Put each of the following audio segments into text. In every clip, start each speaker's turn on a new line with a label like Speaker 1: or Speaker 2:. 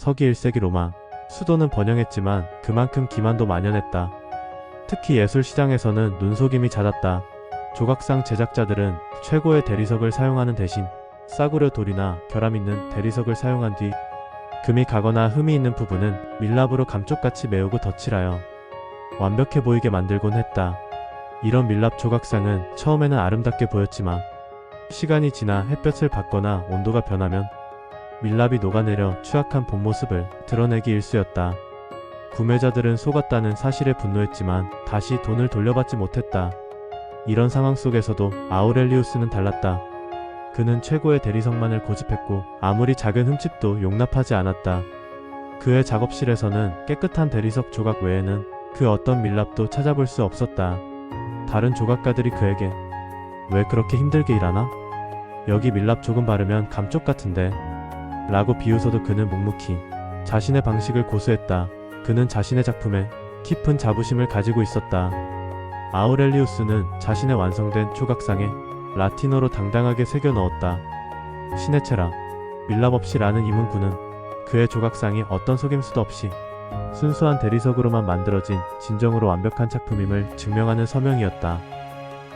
Speaker 1: 서기 1세기 로마. 수도는 번영했지만 그만큼 기만도 만연했다. 특히 예술 시장에서는 눈속임이 잦았다. 조각상 제작자들은 최고의 대리석을 사용하는 대신 싸구려 돌이나 결함 있는 대리석을 사용한 뒤 금이 가거나 흠이 있는 부분은 밀랍으로 감쪽같이 메우고 덧칠하여 완벽해 보이게 만들곤 했다. 이런 밀랍 조각상은 처음에는 아름답게 보였지만 시간이 지나 햇볕을 받거나 온도가 변하면 밀랍이 녹아내려 추악한 본 모습을 드러내기 일쑤였다. 구매자들은 속았다는 사실에 분노했지만 다시 돈을 돌려받지 못했다. 이런 상황 속에서도 아우렐리우스는 달랐다. 그는 최고의 대리석만을 고집했고 아무리 작은 흠집도 용납하지 않았다. 그의 작업실에서는 깨끗한 대리석 조각 외에는 그 어떤 밀랍도 찾아볼 수 없었다. 다른 조각가들이 그에게 왜 그렇게 힘들게 일하나? 여기 밀랍 조금 바르면 감쪽 같은데 라고 비웃어도 그는 묵묵히 자신의 방식을 고수했다. 그는 자신의 작품에 깊은 자부심을 가지고 있었다. 아우렐리우스는 자신의 완성된 조각상에 라틴어로 당당하게 새겨 넣었다. 시네체라, 밀랍 없이 라는 이 문구는 그의 조각상이 어떤 속임수도 없이 순수한 대리석으로만 만들어진 진정으로 완벽한 작품임을 증명하는 서명이었다.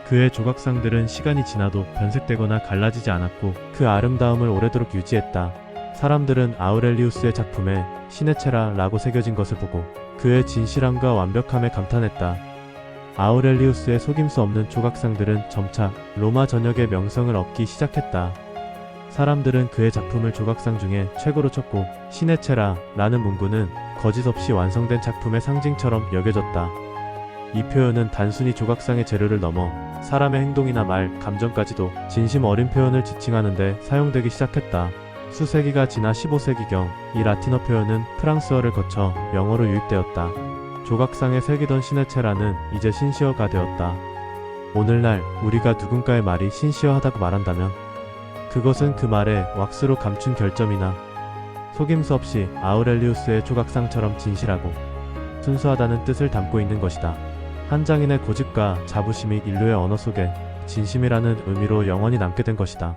Speaker 1: 그의 조각상들은 시간이 지나도 변색되거나 갈라지지 않았고 그 아름다움을 오래도록 유지했다. 사람들은 아우렐리우스의 작품에 시네체라 라고 새겨진 것을 보고 그의 진실함과 완벽함에 감탄했다. 아우렐리우스의 속임수 없는 조각상들은 점차 로마 전역의 명성을 얻기 시작했다. 사람들은 그의 작품을 조각상 중에 최고로 쳤고 시네체라 라는 문구는 거짓 없이 완성된 작품의 상징처럼 여겨졌다. 이 표현은 단순히 조각상의 재료를 넘어 사람의 행동이나 말, 감정까지도 진심 어린 표현을 지칭하는데 사용되기 시작했다. 수세기가 지나 15세기경 이 라틴어 표현은 프랑스어를 거쳐 영어로 유입되었다. 조각상에 새기던 시네체라는 이제 신시어가 되었다. 오늘날 우리가 누군가의 말이 신시어하다고 말한다면 그것은 그 말에 왁스로 감춘 결점이나 속임수 없이 아우렐리우스의 조각상처럼 진실하고 순수하다는 뜻을 담고 있는 것이다. 한 장인의 고집과 자부심이 인류의 언어 속에 진심이라는 의미로 영원히 남게 된 것이다.